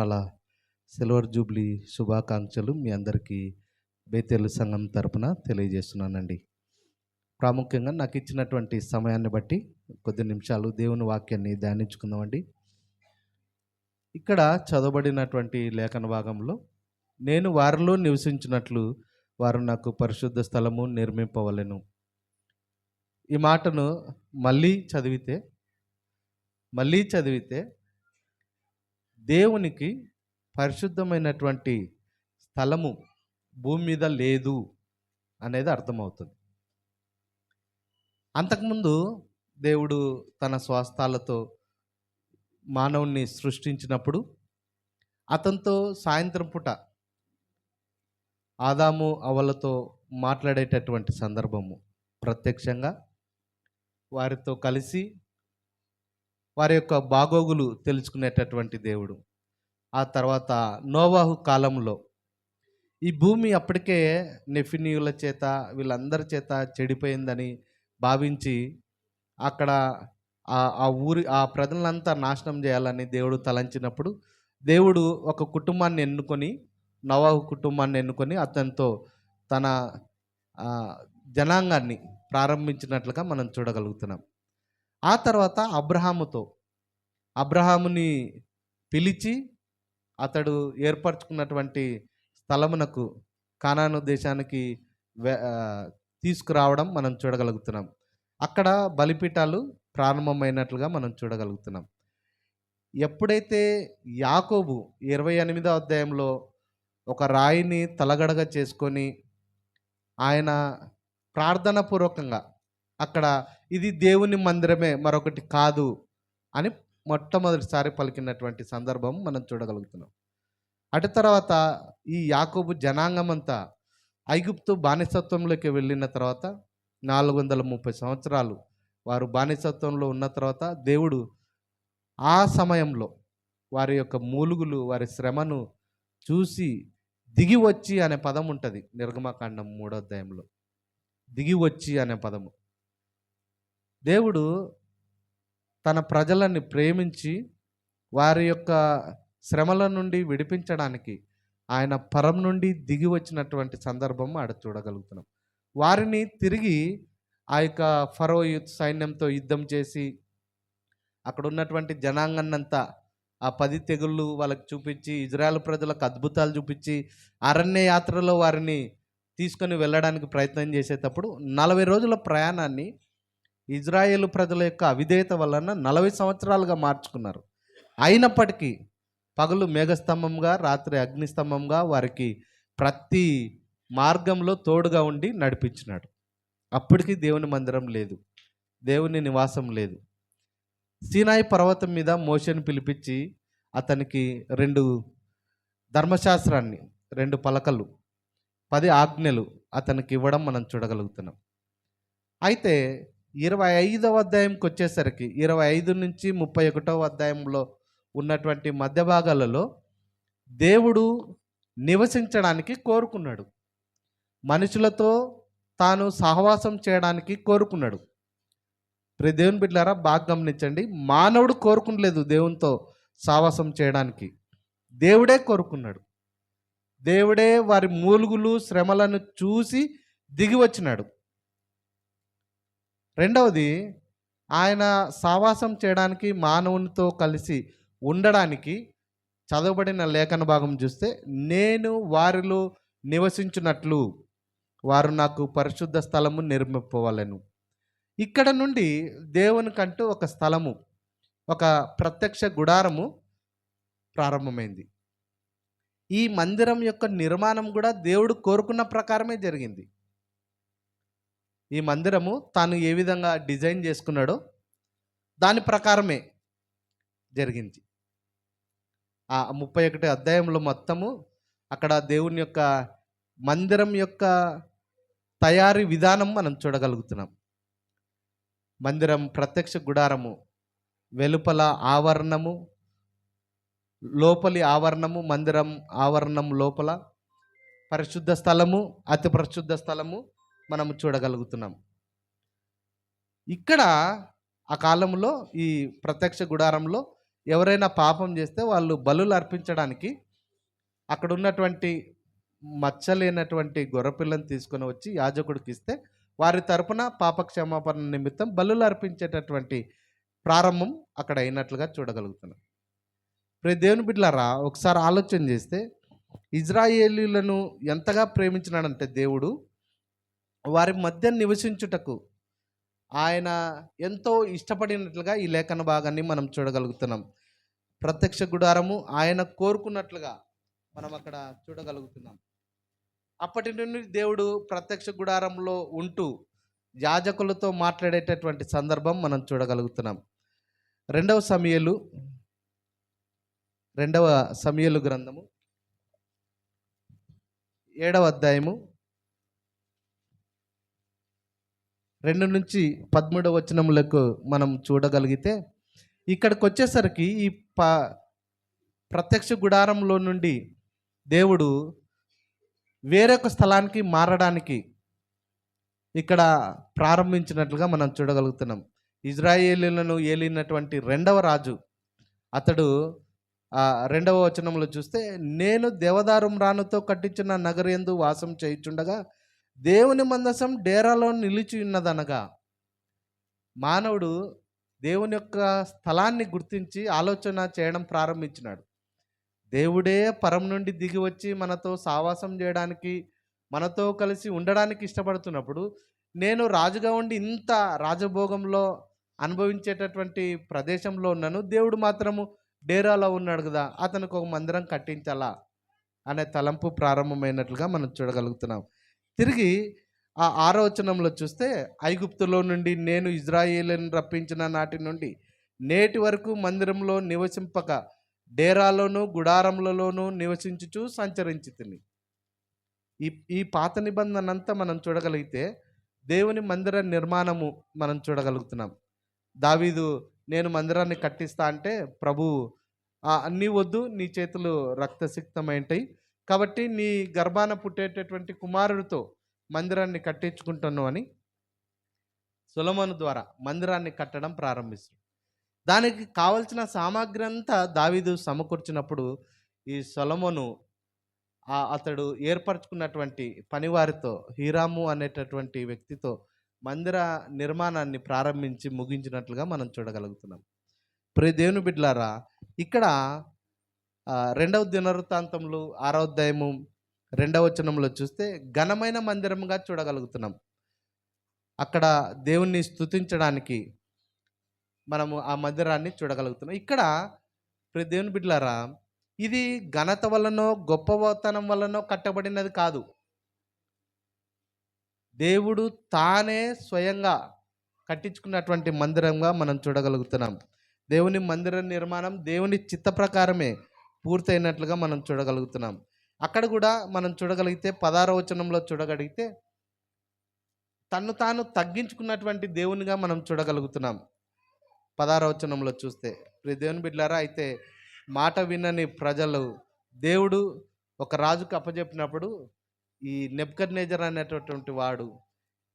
అలా silver Jubilee శుభాకాంక్షలు మీ అందరికీ బేతేలు సంఘం తరపున తెలియజేస్తున్నానండి. ప్రాముఖ్యంగా నాకు ఇచ్చినటువంటి సమయాన్ని బట్టి కొద్ది నిమిషాలు దేవుని వాక్యాన్ని ధ్యానించుకుందామండి. ఇక్కడ చదవబడినటువంటి లేఖన భాగంలో నేను వారిలో నివసించినట్లు వారు నాకు పరిశుద్ధ స్థలము నిర్మింపవలను. ఈ మాటను మళ్ళీ చదివితే మళ్ళీ చదివితే దేవునికి పరిశుద్ధమైనటువంటి స్థలము భూమి మీద లేదు అనేది అర్థమవుతుంది. అంతకుముందు దేవుడు తన స్వాస్థాలతో మానవుణ్ణి సృష్టించినప్పుడు అతనితో సాయంత్రం పూట ఆదాము అవలతో మాట్లాడేటటువంటి సందర్భము ప్రత్యక్షంగా వారితో కలిసి వారి యొక్క బాగోగులు తెలుసుకునేటటువంటి దేవుడు. ఆ తర్వాత నోవాహు కాలంలో ఈ భూమి అప్పటికే నెఫినీయుల చేత వీళ్ళందరి చేత చెడిపోయిందని భావించి అక్కడ ఆ- ఆ ఊరి ఆ ప్రజలంతా నాశనం చేయాలని దేవుడు తలంచినప్పుడు దేవుడు ఒక కుటుంబాన్ని ఎన్నుకొని నవాహు కుటుంబాన్ని ఎన్నుకొని అతనితో తన జనాంగాన్ని ప్రారంభించినట్లుగా మనం చూడగలుగుతున్నాం. ఆ తర్వాత అబ్రహాముతో. అబ్రహాముని పిలిచి అతడు ఏర్పరచుకున్నటువంటి స్థలమునకు కానాను దేశానికి తీసుకురావడం మనం చూడగలుగుతున్నాం. అక్కడ బలిపీఠాలు ప్రారంభమైనట్లుగా మనం చూడగలుగుతున్నాం. ఎప్పుడైతే యాకోబు ఇరవై ఎనిమిదో అధ్యాయంలో ఒక రాయిని తలగడగా చేసుకొని ఆయన ప్రార్థన పూర్వకంగా అక్కడ ఇది దేవుని మందిరమే మరొకటి కాదు అని మొట్టమొదటిసారి పలికినటువంటి సందర్భం మనం చూడగలుగుతున్నాం. అటు తర్వాత ఈ యాకోబు జనాంగం అంతా ఐగుప్తు బానిసత్వంలోకి వెళ్ళిన తర్వాత నాలుగు వందల ముప్పై సంవత్సరాలు వారు బానిసత్వంలో ఉన్న తర్వాత దేవుడు ఆ సమయంలో వారి యొక్క మూలుగులు వారి శ్రమను చూసి దిగి వచ్చి అనే పదం ఉంటుంది నిర్గమకాండం మూడో అధ్యాయంలో. దిగి వచ్చి అనే పదము. దేవుడు తన ప్రజలని ప్రేమించి వారి యొక్క శ్రమల నుండి విడిపించడానికి ఆయన పరం నుండి దిగి వచ్చినటువంటి సందర్భం ఆడ చూడగలుగుతున్నాం. వారిని తిరిగి ఆ యొక్క ఫరో యుద్ధ సైన్యంతో యుద్ధం చేసి అక్కడ ఉన్నటువంటి జనాంగాన్నంతా ఆ పది తెగుళ్ళు వాళ్ళకి చూపించి ఇజ్రాయెల్ ప్రజలకు అద్భుతాలు చూపించి అరణ్య యాత్రలో వారిని తీసుకొని వెళ్ళడానికి ప్రయత్నం చేసేటప్పుడు నలభై రోజుల ప్రయాణాన్ని ఇజ్రాయేల్ ప్రజల యొక్క అవిధేయత వలన నలభై సంవత్సరాలుగా మార్చుకున్నారు. అయినప్పటికీ పగలు మేఘస్తంభంగా రాత్రి అగ్నిస్తంభంగా వారికి ప్రతి మార్గంలో తోడుగా ఉండి నడిపించినాడు. అప్పటికి దేవుని మందిరం లేదు. దేవుని నివాసం లేదు. సీనాయి పర్వతం మీద మోషను పిలిపించి అతనికి రెండు ధర్మశాస్త్రాన్ని రెండు పలకలు పది ఆజ్ఞలు అతనికి ఇవ్వడం మనం చూడగలుగుతున్నాం. అయితే ఇరవై ఐదవ అధ్యాయంకి వచ్చేసరికి ఇరవై ఐదు నుంచి ముప్పై ఒకటవ అధ్యాయంలో ఉన్నటువంటి మధ్య భాగాలలో దేవుడు నివసించడానికి కోరుకున్నాడు. మనుషులతో తాను సహవాసం చేయడానికి కోరుకున్నాడు. ప్రతి దేవుని బిడ్డారా బాగా గమనించండి. మానవుడు కోరుకునలేదు దేవునితో సావాసం చేయడానికి. దేవుడే కోరుకున్నాడు. దేవుడే వారి మూలుగులు శ్రమలను చూసి దిగి వచ్చినాడు. రెండవది ఆయన సావాసం చేయడానికి మానవునితో కలిసి ఉండడానికి చదవబడిన లేఖన భాగం చూస్తే నేను వారిలో నివసించినట్లు వారు నాకు పరిశుద్ధ స్థలము నిర్మిపోవాలను. ఇక్కడ నుండి దేవునికంటూ ఒక స్థలము ఒక ప్రత్యక్ష గుడారము ప్రారంభమైంది. ఈ మందిరం యొక్క నిర్మాణం కూడా దేవుడు కోరుకున్న ప్రకారమే జరిగింది. ఈ మందిరము తాను ఏ విధంగా డిజైన్ చేసుకున్నాడో దాని ప్రకారమే జరిగింది. ఆ ముప్పై ఒకటి అధ్యాయంలో మొత్తము అక్కడ దేవుని యొక్క మందిరం యొక్క తయారీ విధానం మనం చూడగలుగుతున్నాం. మందిరం ప్రత్యక్ష గుడారము వెలుపల ఆవరణము లోపలి ఆవరణము మందిరం ఆవరణం లోపల పరిశుద్ధ స్థలము అతి పరిశుద్ధ స్థలము మనము చూడగలుగుతున్నాం ఇక్కడ ఆ కాలంలో ఈ ప్రత్యక్ష గుడారంలో ఎవరైనా పాపం చేస్తే వాళ్ళు బలులు అర్పించడానికి అక్కడ ఉన్నటువంటి మచ్చలేనటువంటి గొర్రెపిల్లని తీసుకొని వచ్చి యాజకుడికి ఇస్తే వారి తరపున పాపక్షమాపణ నిమిత్తం బలులు అర్పించేటటువంటి ప్రారంభం అక్కడ అయినట్లుగా చూడగలుగుతున్నాం. ప్రతి దేవుని బిడ్డలారా ఒకసారి ఆలోచన చేస్తే ఇజ్రాయేలీలను ఎంతగా ప్రేమించినాడంటే దేవుడు వారి మధ్య నివసించుటకు ఆయన ఎంతో ఇష్టపడినట్లుగా ఈ లేఖన భాగాన్ని మనం చూడగలుగుతున్నాం. ప్రత్యక్ష గుడారము ఆయన కోరుకున్నట్లుగా మనం అక్కడ చూడగలుగుతున్నాం. అప్పటి నుండి దేవుడు ప్రత్యక్ష గుడారంలో ఉంటూ యాజకులతో మాట్లాడేటటువంటి సందర్భం మనం చూడగలుగుతున్నాం. రెండవ సమయలు రెండవ సమయలు గ్రంథము ఏడవ అధ్యాయము రెండు నుంచి పదమూడవ వచనములకు మనం చూడగలిగితే ఇక్కడికి వచ్చేసరికి ఈ ప ప్రత్యక్ష గుడారంలో నుండి దేవుడు వేరొక స్థలానికి మారడానికి ఇక్కడ ప్రారంభించినట్లుగా మనం చూడగలుగుతున్నాం. ఇజ్రాయేలీలను ఏలినటువంటి రెండవ రాజు అతడు ఆ రెండవ వచనంలో చూస్తే నేను దేవదారం రానుతో కట్టించిన నగరందు వాసం చేయుచుండగా దేవుని మందసం డేరాలో నిలిచి ఉన్నదనగా మానవుడు దేవుని యొక్క స్థలాన్ని గుర్తించి ఆలోచన చేయడం ప్రారంభించినాడు. దేవుడే పరం నుండి దిగి వచ్చి మనతో సావాసం చేయడానికి మనతో కలిసి ఉండడానికి ఇష్టపడుతున్నప్పుడు నేను రాజుగా ఉండి ఇంత రాజభోగంలో అనుభవించేటటువంటి ప్రదేశంలో ఉన్నాను దేవుడు మాత్రము డేరాలో ఉన్నాడు కదా అతనికి ఒక మందిరం కట్టించాలా అనే తలంపు ప్రారంభమైనట్లుగా మనం చూడగలుగుతున్నాం. తిరిగి ఆ ఆరోచనంలో చూస్తే ఐగుప్తులో నుండి నేను ఇజ్రాయేలును రప్పించిన నాటి నుండి నేటి వరకు మందిరంలో నివసింపక డేరాలోను గుడారములలోనూ నివసించుచు సంచరించి తిని. ఈ ఈ పాత నిబంధన అంతా మనం చూడగలిగితే దేవుని మందిర నిర్మాణము మనం చూడగలుగుతున్నాం. దావీదు నేను మందిరాన్ని కట్టిస్తా అంటే ప్రభు అన్నీ వద్దు నీ చేతులు రక్తసిక్తమైంటాయి. కాబట్టి నీ గర్భాన పుట్టేటటువంటి కుమారుడితో మందిరాన్ని కట్టించుకుంటాను అని సులమను ద్వారా మందిరాన్ని కట్టడం ప్రారంభిస్తాడు దానికి కావలసిన సామాగ్రి అంతా దావీదు సమకూర్చినప్పుడు ఈ సొలమును ఆ అతడు ఏర్పరచుకున్నటువంటి పనివారితో హీరాము అనేటటువంటి వ్యక్తితో మందిర నిర్మాణాన్ని ప్రారంభించి ముగించినట్లుగా మనం చూడగలుగుతున్నాం. ప్రియ దేవుని బిడ్లారా ఇక్కడ రెండవ దినవృత్తాంతంలో ఆరోధ్యాయము రెండవ వచనంలో చూస్తే ఘనమైన మందిరముగా చూడగలుగుతున్నాం. అక్కడ దేవుణ్ణి స్తుతించడానికి మనము ఆ మందిరాన్ని చూడగలుగుతున్నాం. ఇక్కడ ప్రతి దేవుని బిడ్డలారా ఇది ఘనత వలనో గొప్పతనం వలనో కట్టబడినది కాదు. దేవుడు తానే స్వయంగా కట్టించుకున్నటువంటి మందిరంగా మనం చూడగలుగుతున్నాం. దేవుని మందిర నిర్మాణం దేవుని చిత్త ప్రకారమే. పూర్తయినట్లుగా మనం చూడగలుగుతున్నాం. అక్కడ కూడా మనం చూడగలిగితే పదార వచనంలో చూడగలిగితే తన్ను తాను తగ్గించుకున్నటువంటి దేవునిగా మనం చూడగలుగుతున్నాం. పదార వచనంలో చూస్తే దేవుని బిడ్డారా అయితే మాట వినని ప్రజలు దేవుడు ఒక రాజుకు అప్పచెప్పినప్పుడు ఈ నెబ్కర్ నేజర్ అనేటటువంటి వాడు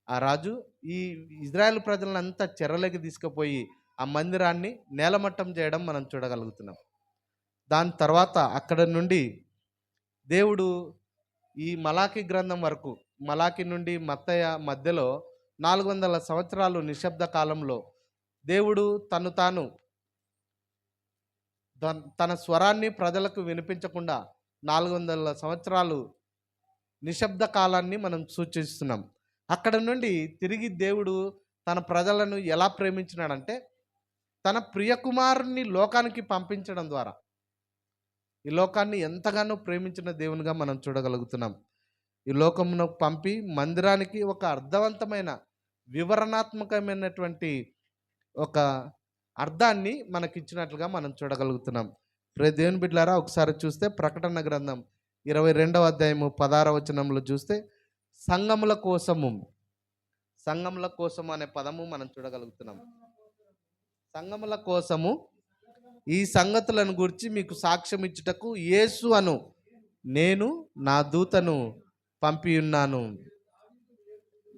ఆ రాజు ఈ ఇజ్రాయెల్ ప్రజలను అంతా చెరలోకి తీసుకుపోయి ఆ మందిరాన్ని నేలమట్టం చేయడం మనం చూడగలుగుతున్నాం. దాని తర్వాత అక్కడ నుండి దేవుడు ఈ మలాకి గ్రంథం వరకు మలాకి నుండి మత్తయ్య మధ్యలో నాలుగు వందల సంవత్సరాలు నిశ్శబ్ద కాలంలో దేవుడు తను తాను తన స్వరాన్ని ప్రజలకు వినిపించకుండా నాలుగు వందల సంవత్సరాలు నిశ్శబ్ద కాలాన్ని మనం సూచిస్తున్నాం. అక్కడ నుండి తిరిగి దేవుడు తన ప్రజలను ఎలా ప్రేమించినాడంటే తన ప్రియకుమారుని లోకానికి పంపించడం ద్వారా. ఈ లోకాన్ని ఎంతగానో ప్రేమించిన దేవునిగా మనం చూడగలుగుతున్నాం. ఈ లోకమును పంపి మందిరానికి ఒక అర్థవంతమైన వివరణాత్మకమైనటువంటి ఒక అర్థాన్ని మనకిచ్చినట్లుగా మనం చూడగలుగుతున్నాం. ప్రే దేవుని బిడ్లారా ఒకసారి చూస్తే ప్రకటన గ్రంథం ఇరవై రెండవ అధ్యాయము పదార వచనంలో చూస్తే సంఘముల కోసము. సంఘముల కోసము అనే పదము మనం చూడగలుగుతున్నాం. సంఘముల కోసము ఈ సంగతులను గురించి మీకు సాక్ష్యం ఇచ్చుటకు యేసు అను నేను నా దూతను పంపి ఉన్నాను.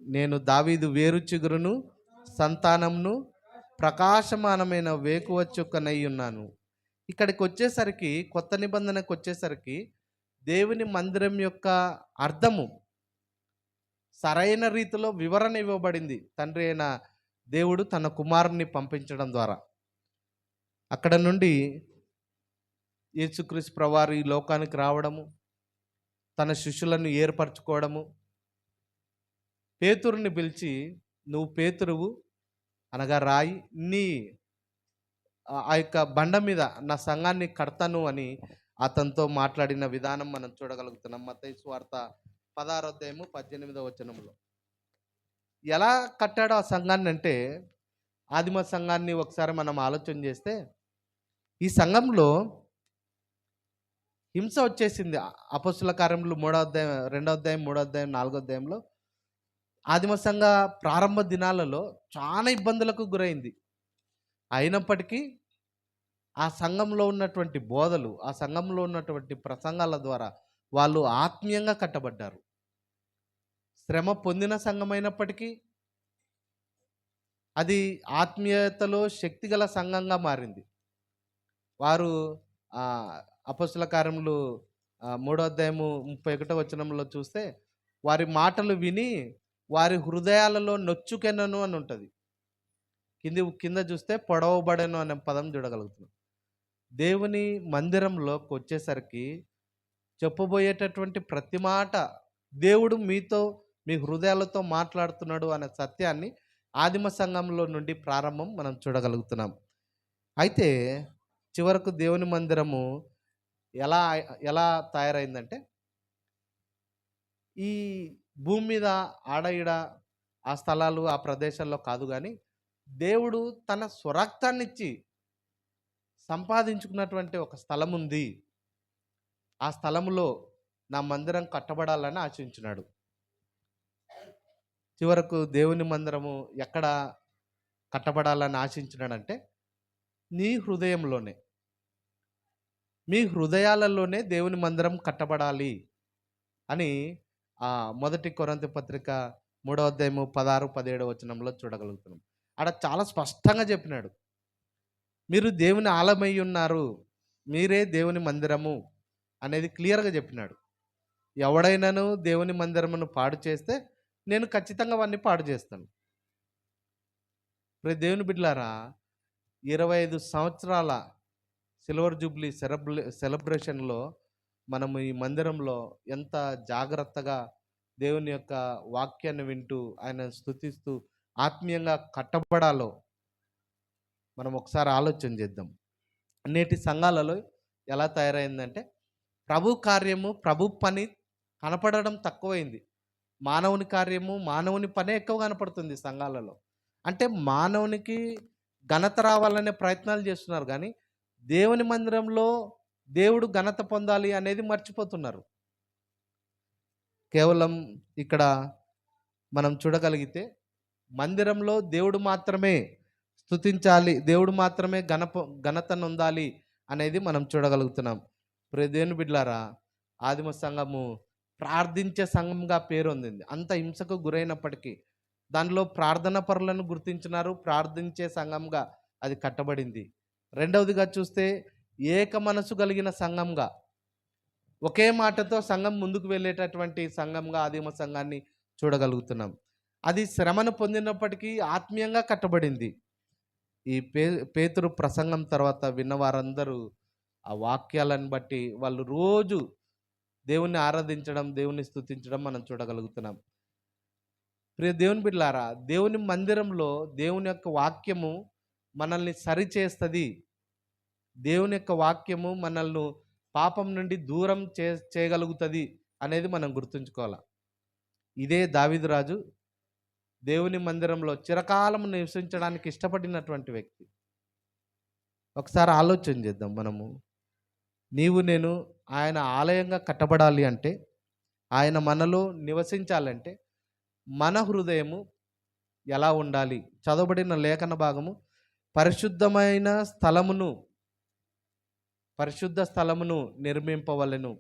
నేను దావీదు వేరు చిగురును సంతానంను ప్రకాశమానమైన వేకువ చుక్కనై ఉన్నాను. ఇక్కడికి వచ్చేసరికి కొత్త నిబంధనకు వచ్చేసరికి దేవుని మందిరం యొక్క అర్థము సరైన రీతిలో వివరణ ఇవ్వబడింది. తండ్రి అయిన దేవుడు తన కుమారుని పంపించడం ద్వారా. అక్కడ నుండి యేసుక్రీస్తు ప్రవారు ఈ లోకానికి రావడము తన శిష్యులను ఏర్పరచుకోవడము. పేతురుని పిలిచి నువ్వు పేతురువు అనగా రాయి నీ ఆ యొక్క బండ మీద నా సంఘాన్ని కడతాను అని అతనితో మాట్లాడిన విధానం మనం చూడగలుగుతున్నాం. మత్తయి వార్త పదహారో అధ్యాయము పద్దెనిమిదో వచనంలో ఎలా కట్టాడో ఆ సంఘాన్ని అంటే ఆదిమ సంఘాన్ని ఒకసారి మనం ఆలోచన చేస్తే ఈ సంఘంలో హింస వచ్చేసింది. అపస్సుల కార్యములు మూడో అధ్యాయం రెండో అధ్యాయం మూడో అధ్యాయం నాలుగో అధ్యాయంలో. ఆదిమ సంఘ ప్రారంభ దినాలలో చాలా ఇబ్బందులకు గురైంది. అయినప్పటికీ ఆ సంఘంలో ఉన్నటువంటి బోధలు ఆ సంఘంలో ఉన్నటువంటి ప్రసంగాల ద్వారా వాళ్ళు ఆత్మీయంగా కట్టబడ్డారు. శ్రమ పొందిన సంఘం అయినప్పటికీ అది ఆత్మీయతలో శక్తిగల సంఘంగా మారింది. వారు అపస్తుల కార్యములు మూడో అధ్యాయము ముప్పై ఒకటో వచనంలో చూస్తే వారి మాటలు విని వారి హృదయాలలో నొచ్చుకెనను అని ఉంటుంది. కింది కింద చూస్తే పొడవబడను అనే పదం చూడగలుగుతున్నాం. దేవుని మందిరంలోకి వచ్చేసరికి చెప్పబోయేటటువంటి ప్రతి మాట దేవుడు మీతో మీ హృదయాలతో మాట్లాడుతున్నాడు అనే సత్యాన్ని ఆదిమ సంఘంలో నుండి ప్రారంభం మనం చూడగలుగుతున్నాం. అయితే చివరకు దేవుని మందిరము ఎలా ఎలా తయారైందంటే ఈ భూమి మీద ఆడ ఈడ ఆ స్థలాలు ఆ ప్రదేశాల్లో కాదు కానీ దేవుడు తన స్వరక్తాన్నిచ్చి సంపాదించుకున్నటువంటి ఒక స్థలం ఉంది ఆ స్థలములో నా మందిరం కట్టబడాలని ఆశించినాడు. చివరకు దేవుని మందిరము ఎక్కడ కట్టబడాలని ఆశించినాడంటే నీ హృదయంలోనే. మీ హృదయాలలోనే దేవుని మందిరం కట్టబడాలి అని ఆ మొదటి కొరంతి పత్రిక మూడవ అధ్యాయము పదహారు పదిహేడు వచనంలో చూడగలుగుతున్నాం. ఆడ చాలా స్పష్టంగా చెప్పినాడు. మీరు దేవుని ఆలమై ఉన్నారు మీరే దేవుని మందిరము అనేది క్లియర్గా చెప్పినాడు. ఎవడైనాను దేవుని మందిరమును పాడు చేస్తే నేను ఖచ్చితంగా వాడిని పాడు చేస్తాను. ఇప్పుడు దేవుని బిడ్డలారా ఇరవై ఐదు సంవత్సరాల సిల్వర్ జూబ్లీ సెలబ్రే సెలబ్రేషన్లో మనము ఈ మందిరంలో ఎంత జాగ్రత్తగా దేవుని యొక్క వాక్యాన్ని వింటూ ఆయన స్థుతిస్తూ ఆత్మీయంగా కట్టబడాలో మనం ఒకసారి ఆలోచన చేద్దాం. నేటి సంఘాలలో ఎలా తయారైందంటే ప్రభు కార్యము ప్రభు పని కనపడడం తక్కువైంది. మానవుని కార్యము మానవుని పనే ఎక్కువ కనపడుతుంది సంఘాలలో. అంటే మానవునికి ఘనత రావాలనే ప్రయత్నాలు చేస్తున్నారు కానీ దేవుని మందిరంలో దేవుడు ఘనత పొందాలి అనేది మర్చిపోతున్నారు. కేవలం ఇక్కడ మనం చూడగలిగితే మందిరంలో దేవుడు మాత్రమే స్తుతించాలి దేవుడు మాత్రమే ఘనప ఘనతను ఉండాలి అనేది మనం చూడగలుగుతున్నాం. ప్రదేను బిడ్లారా ఆదిమ సంఘము ప్రార్థించే సంఘంగా పేరు పొందింది అంత హింసకు గురైనప్పటికీ దానిలో ప్రార్థన పరులను గుర్తించినారు ప్రార్థించే సంఘంగా అది కట్టబడింది. రెండవదిగా చూస్తే ఏక మనసు కలిగిన సంఘంగా. ఒకే మాటతో సంఘం ముందుకు వెళ్ళేటటువంటి సంఘంగా ఆదిమ సంఘాన్ని చూడగలుగుతున్నాం. అది శ్రమను పొందినప్పటికీ ఆత్మీయంగా కట్టబడింది. ఈ పే పేతురు ప్రసంగం తర్వాత విన్న వారందరూ ఆ వాక్యాలను బట్టి వాళ్ళు రోజు దేవుణ్ణి ఆరాధించడం దేవుణ్ణి స్థుతించడం మనం చూడగలుగుతున్నాం. ప్రియ దేవుని బిడ్డలారా దేవుని మందిరంలో దేవుని యొక్క వాక్యము మనల్ని సరిచేస్తుంది. దేవుని యొక్క వాక్యము మనల్ని పాపం నుండి దూరం చే చేయగలుగుతుంది అనేది మనం గుర్తుంచుకోవాలి? ఇదే దావిదు రాజు దేవుని మందిరంలో చిరకాలం నివసించడానికి ఇష్టపడినటువంటి వ్యక్తి. ఒకసారి ఆలోచన చేద్దాం మనము. నీవు నేను ఆయన ఆలయంగా కట్టబడాలి అంటే ఆయన మనలో నివసించాలంటే మన హృదయము ఎలా ఉండాలి? చదవబడిన లేఖన భాగము పరిశుద్ధమైన స్థలమును పరిశుద్ధ స్థలమును నిర్మింపవలెను.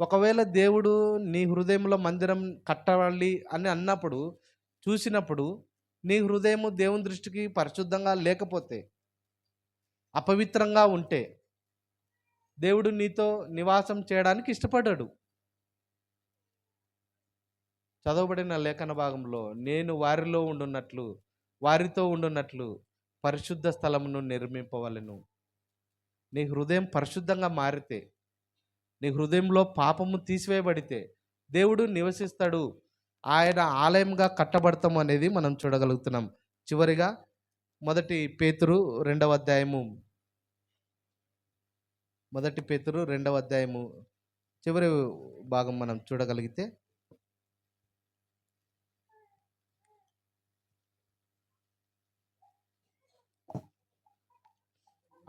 ఒకవేళ దేవుడు నీ హృదయంలో మందిరం కట్టాలి అని అన్నప్పుడు చూసినప్పుడు నీ హృదయము దేవుని దృష్టికి పరిశుద్ధంగా లేకపోతే అపవిత్రంగా ఉంటే దేవుడు నీతో నివాసం చేయడానికి ఇష్టపడ్డాడు చదవబడిన లేఖన భాగంలో నేను వారిలో ఉండున్నట్లు వారితో ఉండున్నట్లు పరిశుద్ధ స్థలమును నిర్మింపవలను. నీ హృదయం పరిశుద్ధంగా మారితే నీ హృదయంలో పాపము తీసివేయబడితే దేవుడు నివసిస్తాడు. ఆయన ఆలయంగా కట్టబడతాం అనేది మనం చూడగలుగుతున్నాం. చివరిగా మొదటి పేతురు రెండవ అధ్యాయము. మొదటి పేతురు రెండవ అధ్యాయము. చివరి భాగం మనం చూడగలిగితే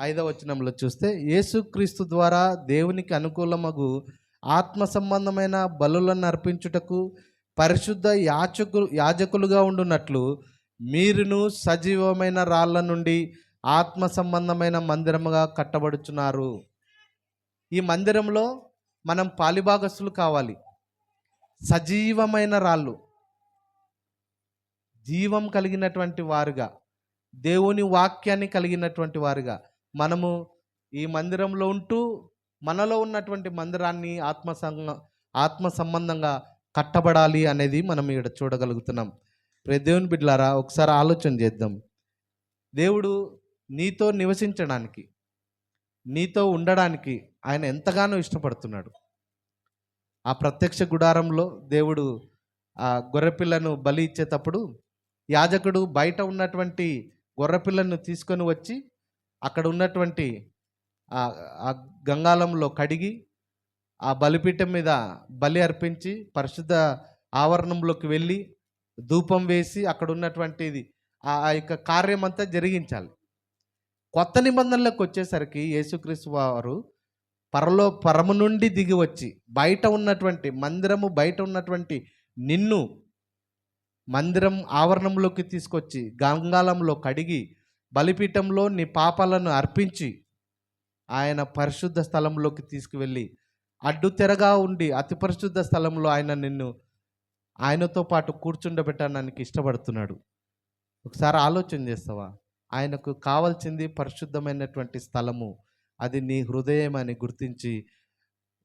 ఐదవ వచనంలో చూస్తే యేసుక్రీస్తు ద్వారా దేవునికి అనుకూలమగు ఆత్మ సంబంధమైన బలులను అర్పించుటకు పరిశుద్ధ యాచకు యాజకులుగా ఉండునట్లు మీరును సజీవమైన రాళ్ళ నుండి ఆత్మ సంబంధమైన మందిరముగా కట్టబడుచున్నారు. ఈ మందిరంలో మనం పాలిభాగస్తులు కావాలి. సజీవమైన రాళ్ళు. జీవం కలిగినటువంటి వారుగా దేవుని వాక్యాన్ని కలిగినటువంటి వారుగా మనము ఈ మందిరంలో ఉంటూ మనలో ఉన్నటువంటి మందిరాన్ని ఆత్మ ఆత్మ సంబంధంగా కట్టబడాలి అనేది మనం ఇక్కడ చూడగలుగుతున్నాం. ప్రే దేవుని బిడ్డలారా ఒకసారి ఆలోచన చేద్దాం. దేవుడు నీతో నివసించడానికి నీతో ఉండడానికి ఆయన ఎంతగానో ఇష్టపడుతున్నాడు. ఆ ప్రత్యక్ష గుడారంలో దేవుడు ఆ గొర్రెపిల్లను బలి ఇచ్చేటప్పుడు యాజకుడు బయట ఉన్నటువంటి గొర్రెపిల్లను తీసుకొని వచ్చి అక్కడ ఉన్నటువంటి ఆ గంగాలంలో కడిగి ఆ బలిపీఠం మీద బలి అర్పించి పరిశుద్ధ ఆవరణంలోకి వెళ్ళి ధూపం వేసి అక్కడ ఉన్నటువంటిది ఆ ఆ యొక్క కార్యం అంతా జరిగించాలి. కొత్త నిబంధనలకు వచ్చేసరికి యేసుక్రీస్తు వారు పరలో పరము నుండి దిగి వచ్చి బయట ఉన్నటువంటి మందిరము బయట ఉన్నటువంటి నిన్ను మందిరం ఆవరణంలోకి తీసుకొచ్చి గంగాలంలో కడిగి బలిపీఠంలో నీ పాపాలను అర్పించి ఆయన పరిశుద్ధ స్థలంలోకి తీసుకువెళ్ళి అడ్డు తెరగా ఉండి అతి పరిశుద్ధ స్థలంలో ఆయన నిన్ను ఆయనతో పాటు కూర్చుండబెట్టడానికి ఇష్టపడుతున్నాడు. ఒకసారి ఆలోచన చేస్తావా? ఆయనకు కావాల్సింది పరిశుద్ధమైనటువంటి స్థలము. అది నీ హృదయం అని గుర్తించి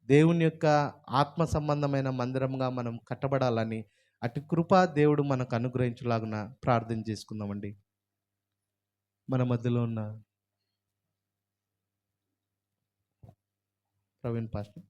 దేవుని యొక్క ఆత్మ సంబంధమైన మందిరంగా మనం కట్టబడాలని అటు కృప దేవుడు మనకు అనుగ్రహించులాగున ప్రార్థన చేసుకుందామండి. మన మధ్యలో ఉన్న ప్రవీణ్ పాస్టర్.